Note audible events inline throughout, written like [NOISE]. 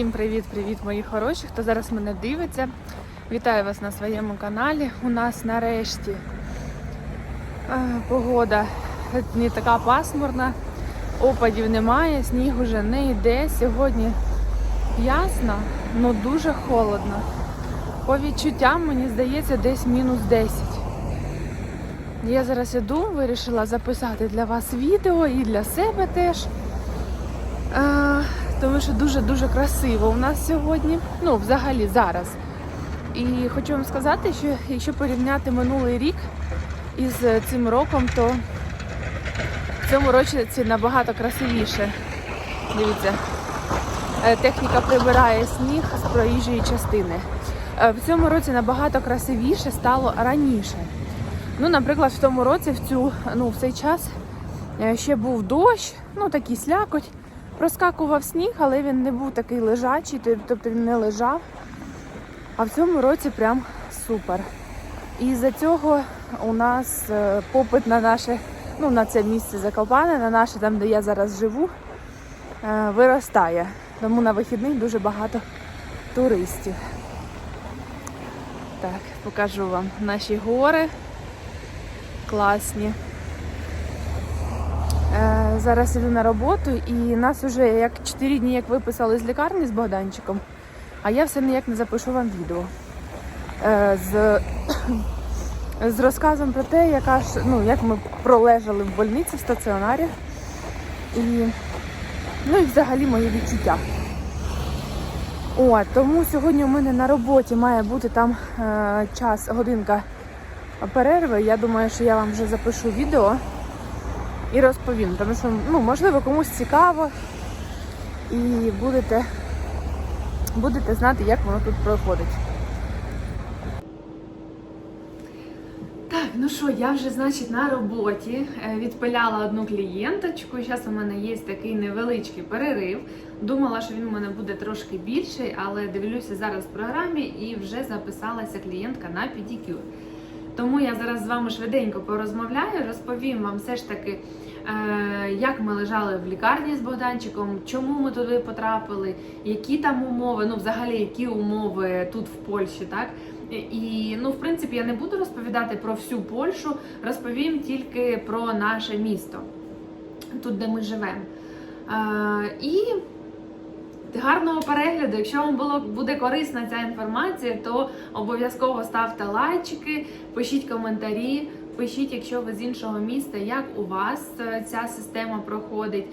Всім привіт-привіт, мої хороші, хто зараз мене дивиться. Вітаю вас на своєму каналі. У нас нарешті е, погода не така пасмурна, опадів немає, сніг уже не йде. Сьогодні ясно, але дуже холодно. По відчуттям, мені здається, десь мінус 10. Я зараз іду, вирішила записати для вас відео і для себе теж. Тому що дуже-дуже красиво у нас сьогодні. Ну, взагалі зараз. І хочу вам сказати, що якщо порівняти минулий рік із е, цим роком, то в цьому році це набагато красивіше. Дивіться, е, техніка прибирає сніг з проїжджої частини. Е, В цьому році набагато красивіше стало раніше. Ну, наприклад, в тому році, в цю, ну, в цей час ще був дощ, ну такий слякоть. Проскакував сніг, але він не був такий лежачий, тобто він не лежав. А в цьому році прям супер. І з-за цього у нас е, попит на наше, ну на це місце Закопане, на наше, там, де я зараз живу, е, виростає. Тому на вихідних дуже багато туристів. Так, покажу вам наші гори. Класні. Зараз іду на роботу і нас вже як 4 дні як виписали з лікарні з Богданчиком, а я все ніяк не запишу вам відео. Е, З, з розказом про те, яка ж, ну, як ми пролежали в больниці в стаціонарі. І, ну і взагалі мої відчуття. О, тому сьогодні у мене на роботі має бути там е, час, годинка перерви. Я думаю, що я вам вже запишу відео і розповім, тому що ну, можливо комусь цікаво і будете, будете знати, як воно тут проходить. Так, ну що, я вже, значить, на роботі Е, відпиляла одну клієнточку. Зараз у мене є такий невеличкий перерив. Думала, що він у мене буде трошки більший, але дивлюся зараз в програмі і вже записалася клієнтка на педикюр. Тому я зараз з вами швиденько порозмовляю, розповім вам все ж таки, е, як ми лежали в лікарні з Богданчиком, чому ми туди потрапили, які там умови, ну взагалі які умови тут в Польщі, так? І ну, в принципі, я не буду розповідати про всю Польщу, розповім тільки про наше місто, тут, де ми живемо. Е, і гарного перегляду. Якщо вам було буде корисна ця інформація, то обов'язково ставте лайчики, пишіть коментарі, пишіть, якщо ви з іншого міста, як у вас е, ця система проходить.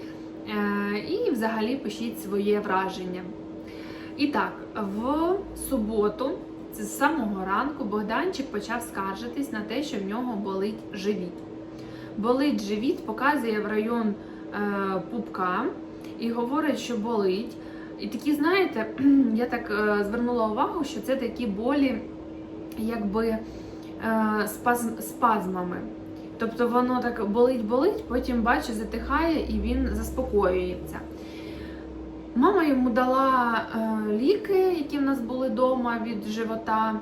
Е, І взагалі пишіть своє враження. І так, в суботу, з самого ранку, Богданчик почав скаржитись на те, що в нього болить живіт. Болить живіт, показує в район е, пупка і говорить, що болить. І такі, знаєте, [CLEARS THROAT] я так е, звернула увагу, що це такі болі, якби е, спазм, спазмами. Тобто воно так болить-болить, потім бачу, затихає і він заспокоюється. Мама йому дала е, ліки, які в нас були вдома від живота.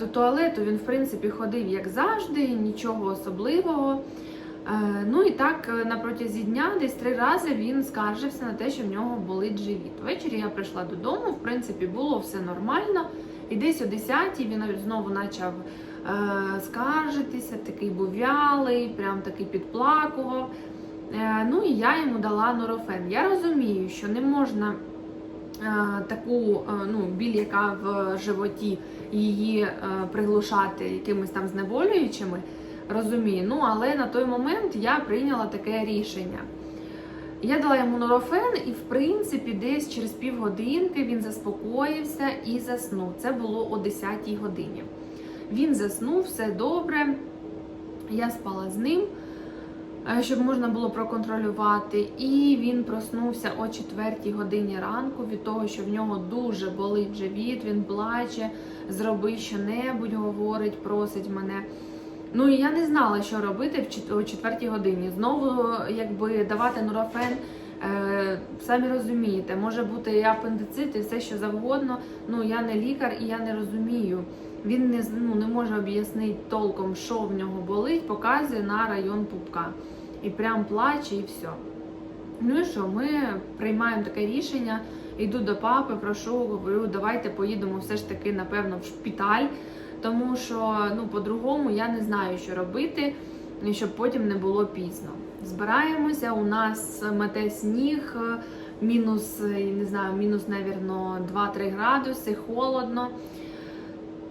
До туалету він, в принципі, ходив як завжди, нічого особливого. Е, Ну і так е, на протязі дня десь три рази він скаржився на те, що в нього болить живіт. Ввечері я прийшла додому, в принципі, було все нормально. І десь о 10 він знову почав е, скаржитися, такий був вялий, прям такий підплакував. Е, ну і я йому дала норофен. Я розумію, що не можна е, таку е, ну, біль, яка в животі, її е, приглушати якимись там знеболюючими. Розумію, ну але на той момент я прийняла таке рішення. Я дала йому норофен, і в принципі, десь через півгодинки він заспокоївся і заснув. Це було о 10-й годині. Він заснув, все добре. Я спала з ним, е, щоб можна було проконтролювати. І він проснувся о 4 годині ранку від того, що в нього дуже болить живіт, він плаче, зроби що-небудь, говорить, просить мене. Ну і я не знала, що робити в чет- о 4 годині. Знову якби давати нурофен. Е, самі розумієте, може бути і апендицит, і все що завгодно. Ну я не лікар і я не розумію. Він не ну, не може об'яснити толком, що в нього болить, показує на район пупка. І прям плаче, і все. Ну і що, ми приймаємо таке рішення. Йду до папи, прошу, говорю, давайте поїдемо все ж таки, напевно, в шпиталь, тому що ну, по-другому я не знаю, що робити, щоб потім не було пізно. Збираємося, у нас мете сніг, мінус, не знаю, мінус, навірно, 2-3 градуси, холодно.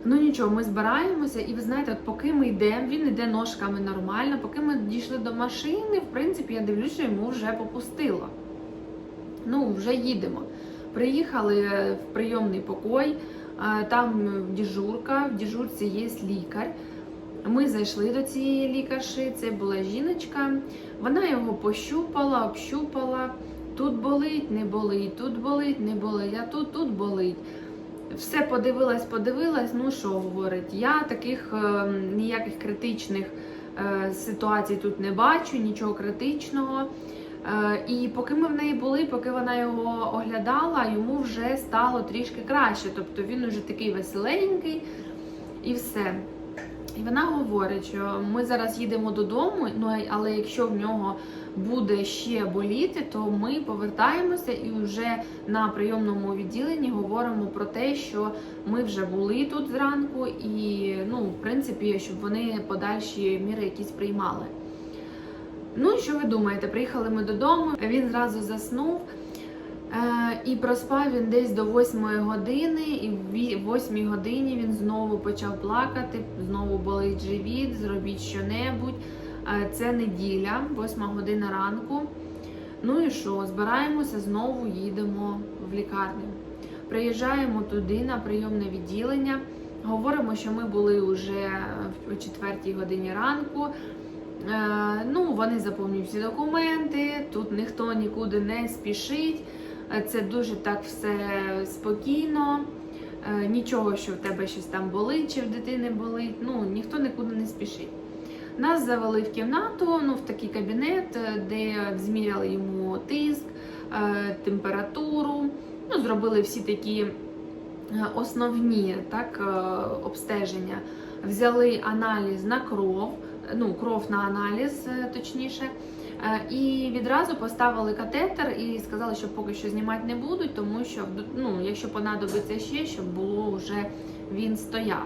Ну нічого, ми збираємося, і ви знаєте, от поки ми йдемо, він йде ножками нормально. Поки ми дійшли до машини, в принципі, я дивлюся, що йому вже попустило. Ну, вже їдемо. Приїхали в прийомний покой, там дежурка, в дежурці є лікар. Ми зайшли до цієї лікарші, це була жіночка. Вона його пощупала, общупала. Тут болить, не болить, тут болить, не болить, а тут, тут болить. Все подивилась, подивилась. Ну що говорить, я таких е, ніяких критичних е, ситуацій тут не бачу, нічого критичного. Е, і поки ми в неї були, поки вона його оглядала, йому вже стало трішки краще. Тобто він уже такий веселенький і все. І вона говорить, що ми зараз їдемо додому, ну але якщо в нього буде ще боліти, то ми повертаємося і вже на прийомному відділенні говоримо про те, що ми вже були тут зранку, і ну, в принципі, щоб вони подальші міри якісь приймали. Ну і що ви думаєте? Приїхали ми додому, він зразу заснув. Е, і проспав він десь до 8 години, і в 8 годині він знову почав плакати, знову болить живіт, зробіть щонебудь. Е, Це неділя, 8 година ранку. Ну і що? Збираємося, знову їдемо в лікарню. Приїжджаємо туди на прийомне відділення. Говоримо, що ми були вже в 4 годині ранку. Е, Ну, вони заповнюють всі документи, тут ніхто нікуди не спішить. Е, Це дуже так все спокійно. Е, Нічого, що в тебе щось там болить, чи в дитини болить. Ну, ніхто нікуди не спішить. Нас завели в кімнату, ну, в такий кабінет, де зміряли йому тиск, температуру. Ну, зробили всі такі основні так, обстеження. Взяли аналіз на кров, ну, кров на аналіз, е, точніше. Е, І відразу поставили катетер і сказали, що поки що знімати не будуть, тому що ну, якщо понадобиться ще, щоб було вже він стояв.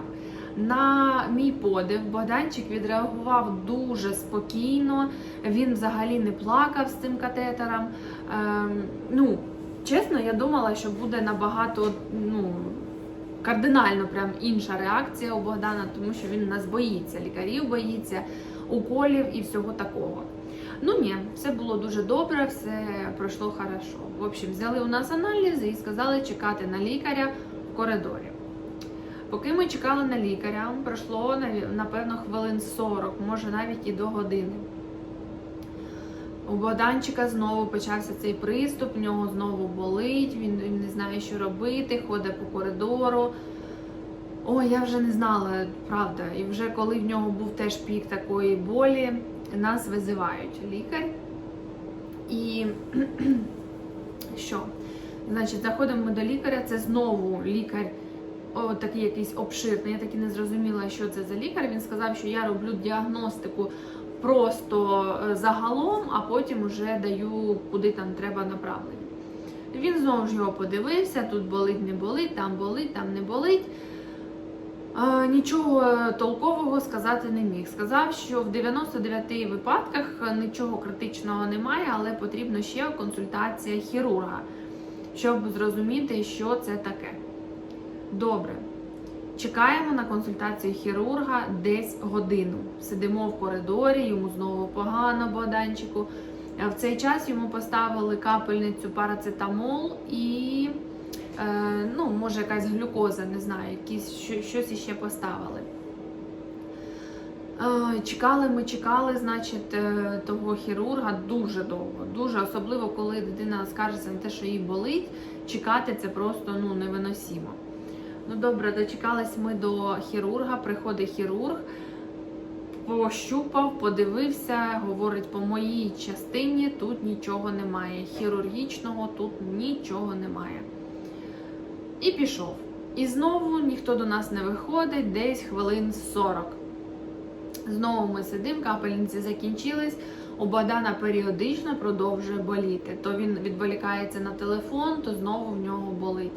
На мій подив Богданчик відреагував дуже спокійно. Він взагалі не плакав з цим катетером. Ем, ну, чесно, я думала, що буде набагато ну, кардинально прям інша реакція у Богдана, тому що він нас боїться, лікарів боїться, уколів і всього такого. Ну ні, все було дуже добре, все пройшло хорошо. В общем, взяли у нас аналізи і сказали чекати на лікаря в коридорі. Поки ми чекали на лікаря, пройшло напевно хвилин 40, може навіть і до години. У Богданчика знову почався цей приступ, в нього знову болить, він, він не знає, що робити, ходить по коридору. Ой, я вже не знала, правда. І вже коли в нього був теж пік такої болі, нас визивають лікар. І [CLEARS THROAT] що? Значить, заходимо ми до лікаря. Це знову лікар, о, такий якийсь обширний. Я так і не зрозуміла, що це за лікар. Він сказав, що я роблю діагностику просто е, загалом, а потім вже даю куди там треба направлення. Він знову ж його подивився: тут болить, не болить, там болить, там не болить. Е, Нічого толкового сказати не міг. Сказав, що в 99 випадках нічого критичного немає, але потрібна ще консультація хірурга, щоб зрозуміти, що це таке. Добре. Чекаємо на консультацію хірурга десь годину. Сидимо в коридорі, йому знову погано, Богданчику. Е, В цей час йому поставили капельницю парацетамол і е, ну, може якась глюкоза, не знаю, якісь, що, щось іще поставили. Е, Чекали ми, чекали, значить, того хірурга дуже довго. Дуже особливо, коли дитина скаржиться на те, що їй болить, чекати це просто ну, невиносимо. Ну добре, дочекались ми до хірурга, приходить хірург, пощупав, подивився, говорить, по моїй частині тут нічого немає. Хірургічного тут нічого немає. І пішов. І знову ніхто до нас не виходить, десь хвилин 40. Знову ми сидимо, капельниці закінчились. у Богдана періодично продовжує боліти. То він відволікається на телефон, то знову в нього болить.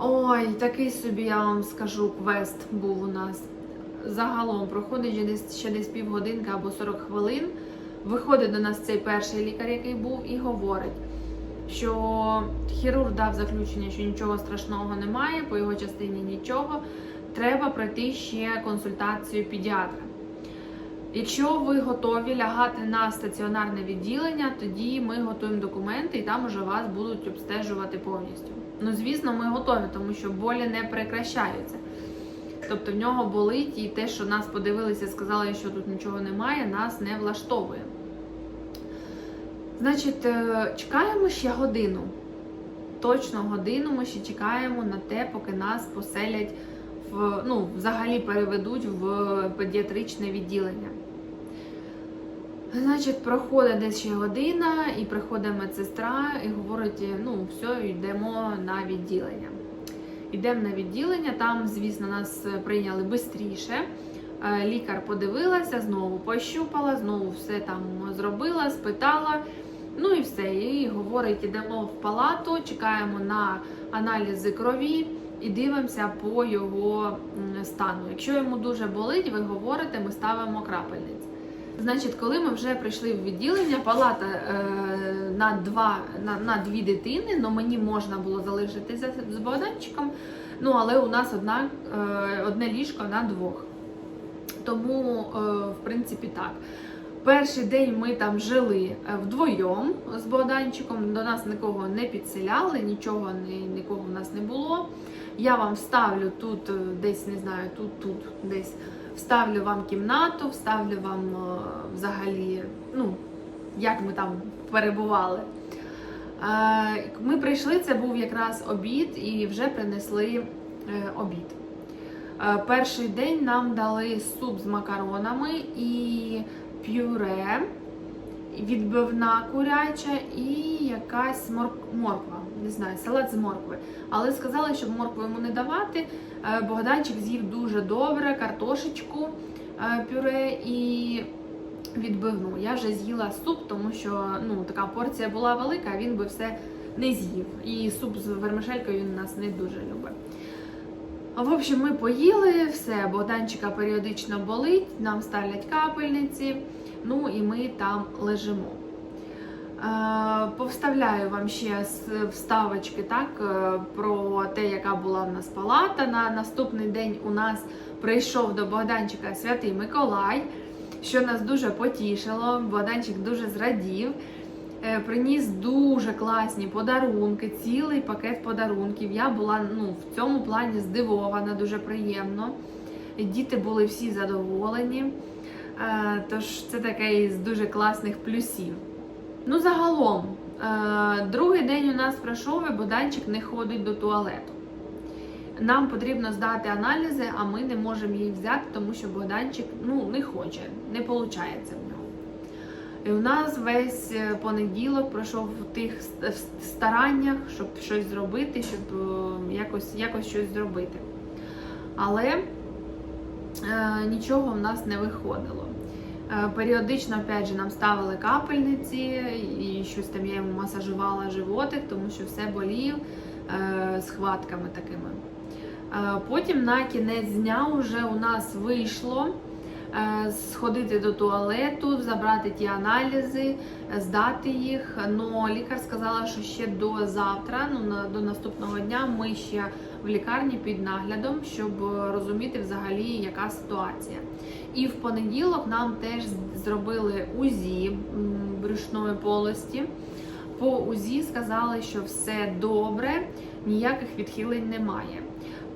Ой, такий собі, я вам скажу, квест був у нас. Загалом проходить ще десь, півгодинки або 40 хвилин. Виходить до нас цей перший лікар, який був, і говорить, що хірург дав заключення, що нічого страшного немає, по його частині нічого. Треба пройти ще консультацію педіатра. Якщо ви готові лягати на стаціонарне відділення, тоді ми готуємо документи і там уже вас будуть обстежувати повністю. Ну, звісно, ми готові, тому що болі не прекращаються. Тобто в нього болить, і те, що нас подивилися, сказали, що тут нічого немає, нас не влаштовує. Значить, е, чекаємо ще годину. Точно годину ми ще чекаємо на те, поки нас поселять в ну, взагалі переведуть в педіатричне відділення. Значить, проходить десь ще година, і приходить медсестра і говорить: ну, все, йдемо на відділення. Йдемо на відділення, там, звісно, нас прийняли швидше. Лікар подивилася, знову пощупала, знову все там зробила, спитала. Ну і все. І говорить, йдемо в палату, чекаємо на аналізи крові і дивимося по його стану. Якщо йому дуже болить, ви говорите, ми ставимо крапельниць. Значить, коли ми вже прийшли в відділення, палата е, на, два, на, на дві дитини, ну мені можна було залишитися з Богданчиком, ну але у нас одна, е, одне ліжко на двох. Тому, е, в принципі, так. Перший день ми там жили е, вдвоєм з Богданчиком, до нас нікого не підселяли, нічого ні, нікого в нас не було. Я вам вставлю тут, е, десь не знаю, тут, тут, десь вставлю вам кімнату, вставлю вам е, взагалі, ну, як ми там перебували. Е, Ми прийшли, це був якраз обід, і вже принесли обід. Перший день нам дали суп з макаронами і пюре, відбивна куряча і якась морква. Не знаю, салат з моркви. Але сказали, щоб моркву йому не давати. Е, Богданчик з'їв дуже добре, картошечку, е, пюре і відбивну. Я вже з'їла суп, тому що ну, така порція була велика, він би все не з'їв. І суп з вермишелькою він нас не дуже любить. В общем, ми поїли, все, Богданчика періодично болить, нам ставлять капельниці, ну і ми там лежимо. Е, Повставляю вам ще вставочки так, е, про те, яка була в нас палата. На наступний день у нас прийшов до Богданчика Святий Миколай, що нас дуже потішило. Богданчик дуже зрадів. Е, Приніс дуже класні подарунки, цілий пакет подарунків. Я була ну, в цьому плані здивована, дуже приємно. Діти були всі задоволені. Тож це такий з дуже класних плюсів. Ну, загалом, е, другий день у нас пройшов, і Богданчик не ходить до туалету. Нам потрібно здати аналізи, а ми не можемо їх взяти, тому що Богданчик ну, не хоче, не виходить в нього. І у нас весь е, понеділок пройшов в тих стараннях, щоб щось зробити, щоб е, якось, якось щось зробити. Але е, нічого в нас не виходило. Е, Періодично, опять же, нам ставили капельниці, і щось там я йому масажувала животик, тому що все болів е, схватками такими. Е, Потім на кінець дня вже у нас вийшло сходити до туалету, забрати ті аналізи, здати їх. Но лікар сказала, що ще до завтра, ну до наступного дня, ми ще в лікарні під наглядом, щоб е, розуміти взагалі, яка ситуація. І в понеділок нам теж зробили УЗІ брюшної полості. По УЗІ сказали, що все добре, ніяких відхилень немає.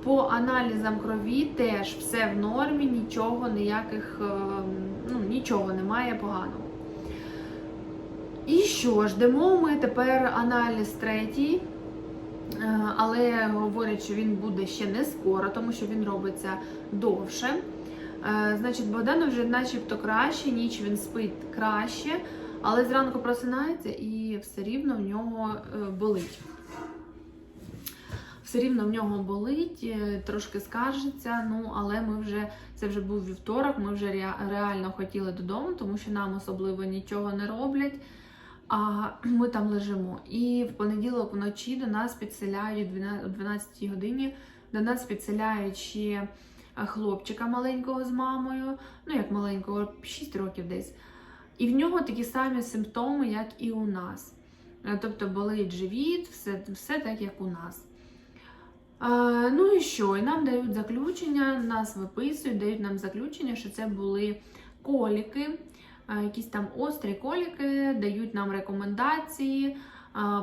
По аналізам крові теж все в нормі, нічого, ніяких, е, ну, нічого немає поганого. І що ж, дамо ми тепер аналіз третій, але говорять, що він буде ще не скоро, тому що він робиться довше. Е, Значить, Богдану вже начебто краще, ніч він спить краще, але зранку просинається і все рівно в нього е, болить. все рівно в нього болить, е, трошки скаржиться. Ну, але ми вже це вже був вівторок. Ми вже реально хотіли додому, тому що нам особливо нічого не роблять. А [CLEARS THROAT] ми там лежимо. І в понеділок вночі до нас підселяють о 12 годині. До нас підселяють ще хлопчика маленького з мамою, ну як маленького, 6 років десь. І в нього такі самі симптоми, як і у нас. Е, Тобто болить живіт, все, все так, як у нас. Е, ну і що? І нам дають заключення, нас виписують, дають нам заключення, що це були коліки, якісь там острі коліки, дають нам рекомендації,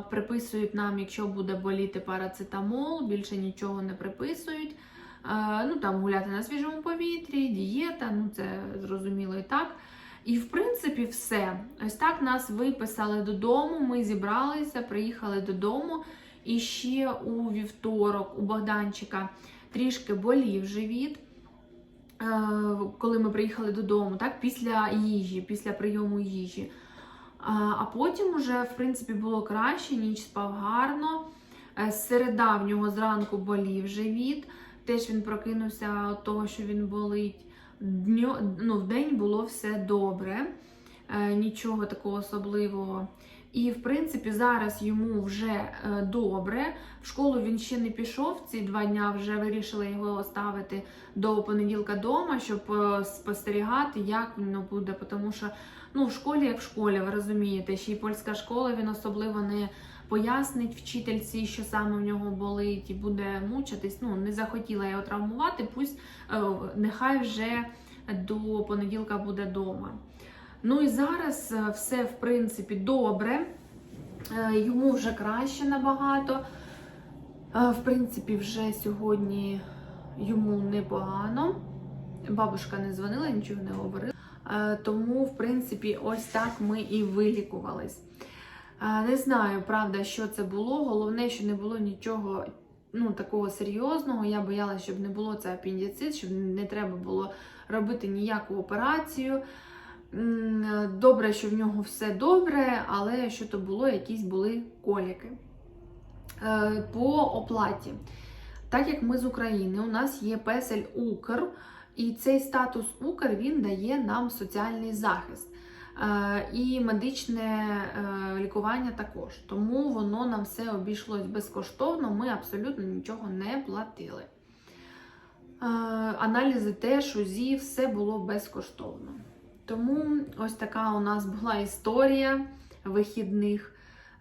приписують нам, якщо буде боліти парацетамол, більше нічого не приписують. Ну там гуляти на свіжому повітрі, дієта, ну це зрозуміло і так. І в принципі все. Ось так нас виписали додому. Ми зібралися, приїхали додому. І ще у вівторок у Богданчика трішки болів живіт, коли ми приїхали додому, так, після їжі, після прийому їжі. А а потім уже, в принципі, було краще, ніч спав гарно. Е, Середа в нього зранку болів живіт. Теж він прокинувся від того, що він болить. Дню, ну, в день було все добре, е, нічого такого особливого. І, в принципі, зараз йому вже е, добре. В школу він ще не пішов. Ці два дня вже вирішили його оставити до понеділка вдома, щоб е, спостерігати, як воно буде. Тому що ну, в школі, як в школі, ви розумієте, ще й польська школа він особливо не пояснить вчительці, що саме в нього болить, і буде мучитись. Ну, не захотіла його травмувати, пусть е, нехай вже до понеділка буде вдома. Ну і зараз е, все, в принципі, добре. Е, Йому вже краще набагато. Е, В принципі, вже сьогодні йому непогано. Бабушка не дзвонила, нічого не говорила. Тому, в принципі, ось так ми і вилікувались. Не знаю, правда, що це було. Головне, що не було нічого ну, такого серйозного. Я боялася, щоб не було це апендицит, щоб не треба було робити ніяку операцію. М, Добре, що в нього все добре, але що то було, якісь були коліки. Е, По оплаті. Так як ми з України, у нас є песель Укр, і цей статус Укр він дає нам соціальний захист. Е, І медичне е, лікування також. Тому воно нам все обійшлось безкоштовно, ми абсолютно нічого не платили. Е, Аналізи теж, УЗІ, все було безкоштовно. Тому ось така у нас була історія вихідних.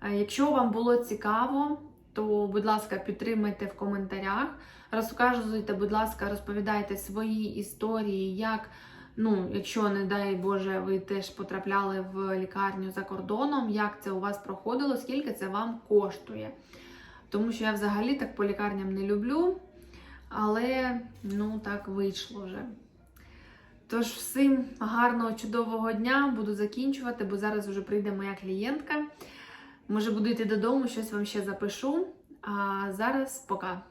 Е, Якщо вам було цікаво, то, будь ласка, підтримайте в коментарях. Розказуйте, будь ласка, розповідайте свої історії, як, ну, якщо, не дай Боже, ви теж потрапляли в лікарню за кордоном, як це у вас проходило, скільки це вам коштує. Тому що я взагалі так по лікарням не люблю, але ну так вийшло вже. Тож, всім гарного, чудового дня, буду закінчувати, бо зараз вже прийде моя клієнтка. Може, буду йти додому, щось вам ще запишу. А зараз пока.